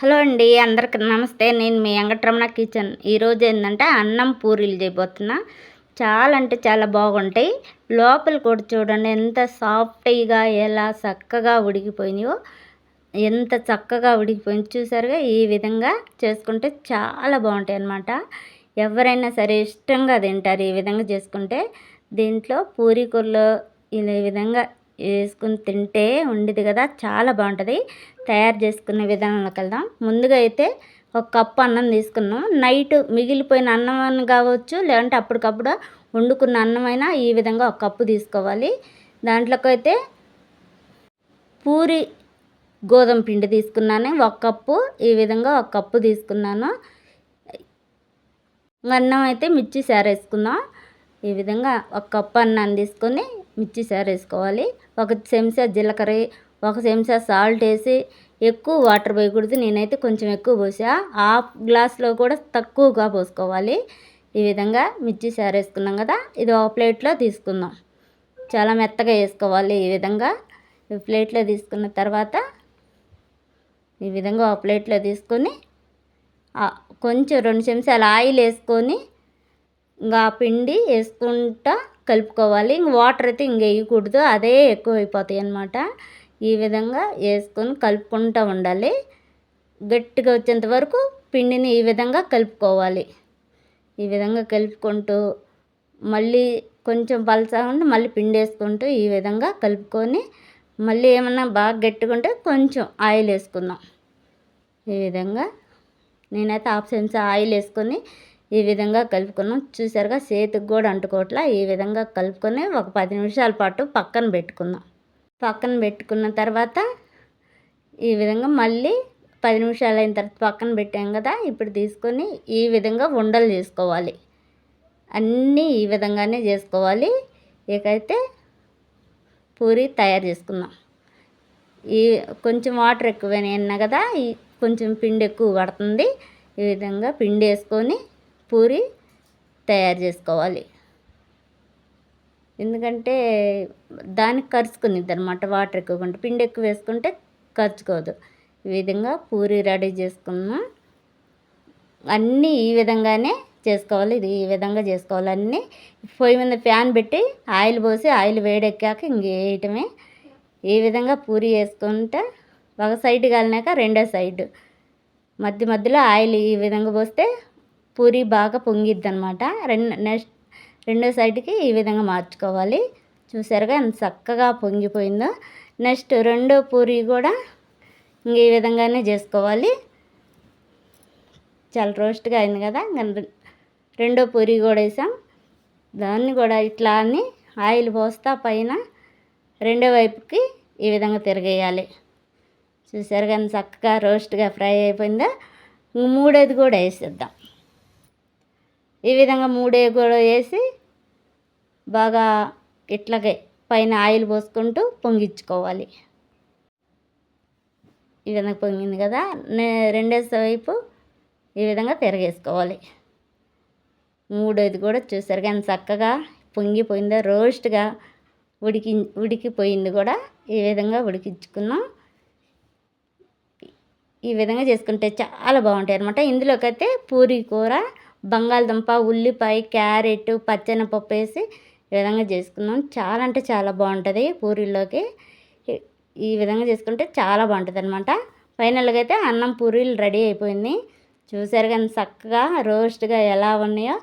Hello అండి అందరికి నమస్తే. నేను మీ వెంకటరమణ కిచెన్. ఈరోజు ఏంటంటే అన్నం పూరీలు చేయబోతున్నా. చాలా అంటే చాలా బాగుంటాయి. లోపల కూడా చూడండి ఎంత సాఫ్ట్గా ఎలా చక్కగా ఉడికిపోయినాయో ఎంత చక్కగా ఉడికిపోయింది. చూసారుగా ఈ విధంగా చేసుకుంటే చాలా బాగుంటాయి అన్నమాట. ఎవరైనా సరే ఇష్టంగా తింటారు ఈ విధంగా చేసుకుంటే దీంట్లో పూరీ ఈ విధంగా వేసుకుని తింటే ఉండేది కదా చాలా బాగుంటుంది. తయారు చేసుకునే విధానంలోకి వెళ్దాం ముందుగా అయితే ఒక కప్పు అన్నం తీసుకున్నాం. నైట్ మిగిలిపోయిన అన్నం కావచ్చు లేదంటే అప్పటికప్పుడు వండుకున్న అన్నమైనా ఈ విధంగా ఒక కప్పు తీసుకోవాలి. దాంట్లోకి అయితే పూరి గోధుమ పిండి తీసుకున్నాను. ఒక కప్పు ఈ విధంగా ఒక కప్పు తీసుకున్నాను. అన్నం అయితే మిర్చి సారేసుకుందాం ఈ విధంగా ఒక కప్పు అన్నాన్ని తీసుకొని మిర్చి సారేసుకోవాలి ఒక చెంచా జీలకర్ర ఒక చెంచా సాల్ట్ వేసి ఎక్కువ వాటర్ పోయకూడదు. నేనైతే కొంచెం ఎక్కువ పోసా. హాఫ్ గ్లాస్లో కూడా తక్కువగా పోసుకోవాలి. ఈ విధంగా మిర్చి సారేసుకున్నాం కదా ఇది ఒక ప్లేట్లో తీసుకుందాం. చాలా మెత్తగా వేసుకోవాలి ఈ విధంగా. ఈ ప్లేట్లో తీసుకున్న తర్వాత ఈ విధంగా ఒక ప్లేట్లో తీసుకొని కొంచెం రెండు చెంచాలు ఆయిల్ వేసుకొని ఇంకా పిండి వేసుకుంటా కలుపుకోవాలి. ఇంక వాటర్ అయితే ఇంక వేయకూడదు. అదే ఎక్కువ అయిపోతాయి అన్నమాట ఈ విధంగా వేసుకొని కలుపుకుంటూ ఉండాలి. గట్టిగా వచ్చేంత వరకు పిండిని ఈ విధంగా కలుపుకోవాలి. ఈ విధంగా కలుపుకుంటూ మళ్ళీ కొంచెం పలసగా ఉండి మళ్ళీ పిండి వేసుకుంటూ ఈ విధంగా కలుపుకొని మళ్ళీ ఏమన్నా బాగా గట్టిగా ఉంటే కొంచెం ఆయిల్ వేసుకుందాం. ఈ విధంగా నేనైతే హాఫ్ చెంచా ఆయిల్ వేసుకొని ఈ విధంగా కలుపుకున్నాం. చూసారుగా చేతికి కూడా అంటుకోవట్లా. ఈ విధంగా కలుపుకొని ఒక పది నిమిషాల పాటు పక్కన పెట్టుకుందాం. పక్కన పెట్టుకున్న తర్వాత ఈ విధంగా మళ్ళీ పది నిమిషాలు అయిన తర్వాత పక్కన పెట్టాం కదా. ఇప్పుడు తీసుకొని ఈ విధంగా ఉండలు చేసుకోవాలి. అన్నీ ఈ విధంగానే చేసుకోవాలి. ఇకైతే పూరి తయారు చేసుకుందాం. ఈ కొంచెం వాటర్ ఎక్కువైనా కదా ఈ కొంచెం పిండి ఎక్కువ పడుతుంది. ఈ విధంగా పిండి వేసుకొని పూరి తయారు చేసుకోవాలి. ఎందుకంటే దానికి కరుచుకునిద్ది అనమాట వాటర్ ఎక్కువ పిండి ఎక్కువ వేసుకుంటే కరుచుకోదు. ఈ విధంగా పూరి రెడీ చేసుకున్నాం. అన్నీ ఈ విధంగానే చేసుకోవాలి ఇది ఈ విధంగా చేసుకోవాలి అన్నీ. పొయ్యి మీద ఫ్యాన్ పెట్టి ఆయిల్ పోసి ఆయిల్ వేడెక్కాక ఇంకేయటమే ఈ విధంగా పూరి వేసుకుంటే ఒక సైడ్ కాలినాక రెండో సైడ్. మధ్య మధ్యలో ఆయిల్ ఈ విధంగా పోస్తే పూరి బాగా పొంగిద్ది అనమాట రెండు నెక్స్ట్ రెండో సైడ్కి ఈ విధంగా మార్చుకోవాలి. చూసారుగా ఎంత చక్కగా పొంగిపోయిందో. నెక్స్ట్ రెండో పూరి కూడా ఇంక ఈ విధంగానే చేసుకోవాలి. చాలా రోస్ట్గా అయింది కదా. రెండో పూరి కూడా వేసాం. దాన్ని కూడా ఇట్లా అని ఆయిల్ పోస్తా పైన రెండో వైపుకి ఈ విధంగా తిరగేయాలి. చూసారు కానీ చక్కగా రోస్ట్గా ఫ్రై అయిపోయిందా. మూడోది కూడా వేసేద్దాం. ఈ విధంగా మూడే కూడా వేసి బాగా ఇట్లాగే పైన ఆయిల్ పోసుకుంటూ పొంగించుకోవాలి. ఈ విధంగా పొంగింది కదా? రెండేసే వైపు ఈ విధంగా తిరగేసుకోవాలి. మూడోది కూడా చూసారు కానీ చక్కగా పొంగిపోయిందో? రోస్ట్గా ఉడికి ఉడికిపోయింది కూడా. ఈ విధంగా ఉడికించుకున్నాం. ఈ విధంగా చేసుకుంటే చాలా బాగుంటాయి అనమాట ఇందులోకైతే పూరి కూర బంగాళదుంప ఉల్లిపాయ క్యారెట్ పచ్చెనపప్పు వేసి ఈ విధంగా చేసుకున్నాం చాలా అంటే చాలా బాగుంటుంది పూరీల్లోకి. ఈ విధంగా చేసుకుంటే చాలా బాగుంటుంది అనమాట ఫైనల్గా అయితే అన్నం పూరీలు రెడీ అయిపోయింది. చూసారు కానీ చక్కగా రోస్ట్గా ఎలా ఉన్నాయో.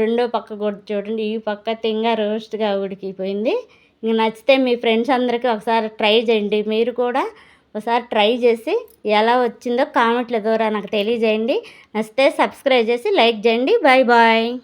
రెండో పక్క కూడా చూడండి. ఈ పక్క తింగా రోస్ట్గా ఉడికిపోయింది. ఇంక నచ్చితే మీ ఫ్రెండ్స్ అందరికీ ఒకసారి ట్రై చేయండి. మీరు కూడా ఒకసారి ట్రై చేసి ఎలా వచ్చిందో కామెంట్ల ద్వారా నాకు తెలియజేయండి. నచ్చితే సబ్స్క్రైబ్ చేసి లైక్ చేయండి. Bye bye.